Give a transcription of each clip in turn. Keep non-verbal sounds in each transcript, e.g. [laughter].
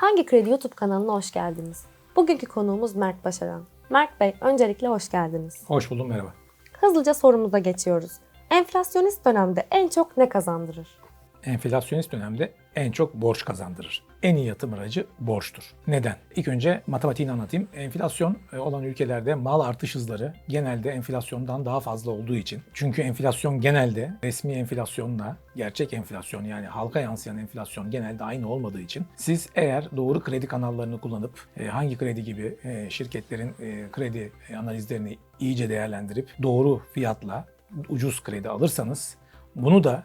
Hangi Kredi YouTube kanalına hoş geldiniz? Bugünkü konuğumuz Mert Başaran. Mert Bey, öncelikle hoş geldiniz. Hoş buldum merhaba. Hızlıca sorumuza geçiyoruz. Enflasyonist dönemde en çok ne kazandırır? Enflasyonist dönemde en çok borç kazandırır. En iyi yatırım aracı borçtur. Neden? İlk önce matematiğini anlatayım. Enflasyon e, olan ülkelerde mal artış hızları genelde enflasyondan daha fazla olduğu için. Çünkü enflasyon genelde resmi enflasyonla gerçek enflasyon yani halka yansıyan enflasyon genelde aynı olmadığı için siz eğer doğru kredi kanallarını kullanıp e, hangi kredi gibi e, şirketlerin kredi analizlerini iyice değerlendirip doğru fiyatla ucuz kredi alırsanız bunu da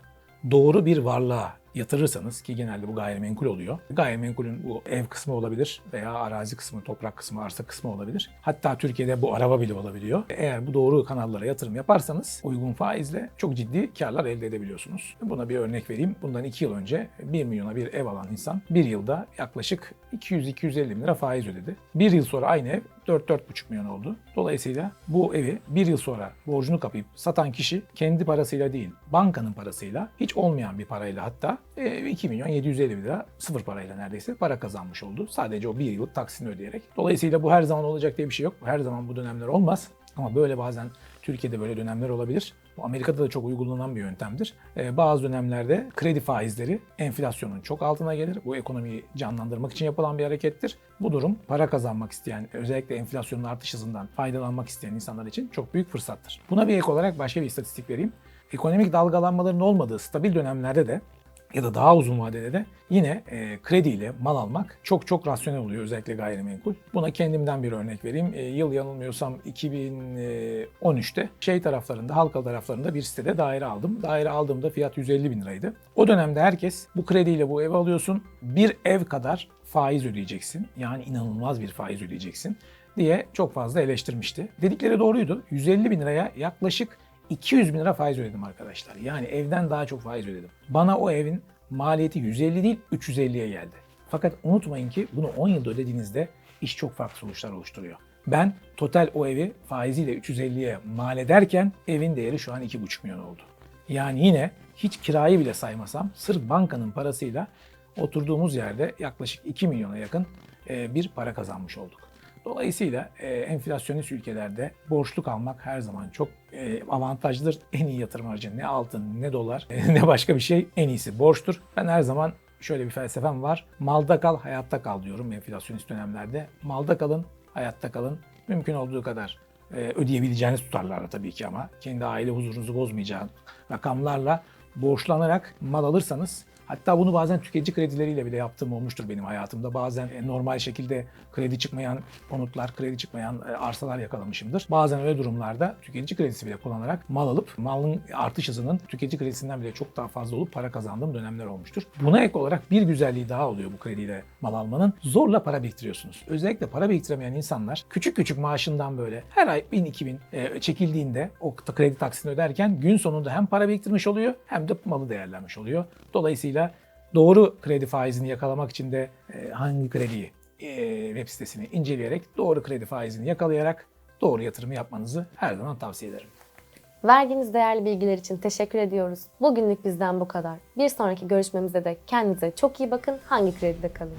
doğru bir varlığa yatırırsanız ki genelde bu gayrimenkul oluyor. Gayrimenkulün bu ev kısmı olabilir veya arazi kısmı, toprak kısmı, arsa kısmı olabilir. Hatta Türkiye'de bu araba bile olabiliyor. Eğer bu doğru kanallara yatırım yaparsanız uygun faizle çok ciddi karlar elde edebiliyorsunuz. Buna bir örnek vereyim. Bundan 2 yıl önce 1 milyona bir ev alan insan bir yılda yaklaşık 200-250 bin lira faiz ödedi. Bir yıl sonra aynı ev 4-4,5 milyon oldu. Dolayısıyla bu evi bir yıl sonra borcunu kapayıp satan kişi kendi parasıyla değil, bankanın parasıyla, hiç olmayan bir parayla hatta e, 2 milyon 750 bin lira sıfır parayla neredeyse para kazanmış oldu. Sadece o bir yıllık taksini ödeyerek. Dolayısıyla bu her zaman olacak diye bir şey yok. Her zaman bu dönemler olmaz. Ama böyle bazen Türkiye'de böyle dönemler olabilir. Bu Amerika'da da çok uygulanan bir yöntemdir. Ee, bazı dönemlerde kredi faizleri enflasyonun çok altına gelir. Bu ekonomiyi canlandırmak için yapılan bir harekettir. Bu durum para kazanmak isteyen, özellikle enflasyonun artış hızından faydalanmak isteyen insanlar için çok büyük fırsattır. Buna bir ek olarak başka bir istatistik vereyim. Ekonomik dalgalanmaların olmadığı stabil dönemlerde de ya da daha uzun vadede de yine e, krediyle mal almak çok çok rasyonel oluyor özellikle gayrimenkul. Buna kendimden bir örnek vereyim. E, yıl yanılmıyorsam 2013'te şey taraflarında, Halkalı taraflarında bir sitede daire aldım. Daire aldığımda fiyat 150 bin liraydı. O dönemde herkes bu krediyle bu evi alıyorsun, bir ev kadar faiz ödeyeceksin. Yani inanılmaz bir faiz ödeyeceksin diye çok fazla eleştirmişti. Dedikleri doğruydu. 150 bin liraya yaklaşık 200 bin lira faiz ödedim arkadaşlar. Yani evden daha çok faiz ödedim. Bana o evin maliyeti 150 değil 350'ye geldi. Fakat unutmayın ki bunu 10 yılda ödediğinizde iş çok farklı sonuçlar oluşturuyor. Ben total o evi faiziyle 350'ye mal ederken evin değeri şu an 2,5 milyon oldu. Yani yine hiç kirayı bile saymasam sırf bankanın parasıyla oturduğumuz yerde yaklaşık 2 milyona yakın e, bir para kazanmış olduk. Dolayısıyla e, enflasyonist ülkelerde borçluk almak her zaman çok e, avantajlıdır. En iyi yatırım aracı ne altın ne dolar e, [laughs] ne başka bir şey en iyisi borçtur. Ben her zaman şöyle bir felsefem var. Malda kal hayatta kal diyorum enflasyonist dönemlerde. Malda kalın hayatta kalın. Mümkün olduğu kadar e, ödeyebileceğiniz tutarlarla tabii ki ama kendi aile huzurunuzu bozmayacağın rakamlarla borçlanarak mal alırsanız Hatta bunu bazen tüketici kredileriyle bile yaptığım olmuştur benim hayatımda. Bazen e, normal şekilde kredi çıkmayan konutlar, kredi çıkmayan e, arsalar yakalamışımdır. Bazen öyle durumlarda tüketici kredisi bile kullanarak mal alıp malın artış hızının tüketici kredisinden bile çok daha fazla olup para kazandığım dönemler olmuştur. Buna ek olarak bir güzelliği daha oluyor bu krediyle mal almanın. Zorla para biriktiriyorsunuz. Özellikle para biriktiremeyen insanlar küçük küçük maaşından böyle her ay 1000-2000 e, çekildiğinde o kredi taksini öderken gün sonunda hem para biriktirmiş oluyor hem de malı değerlenmiş oluyor. Dolayısıyla doğru kredi faizini yakalamak için de e, hangi krediyi e, web sitesini inceleyerek doğru kredi faizini yakalayarak doğru yatırımı yapmanızı her zaman tavsiye ederim. Verdiğiniz değerli bilgiler için teşekkür ediyoruz. Bugünlük bizden bu kadar. Bir sonraki görüşmemizde de kendinize çok iyi bakın. Hangi kredide kalın?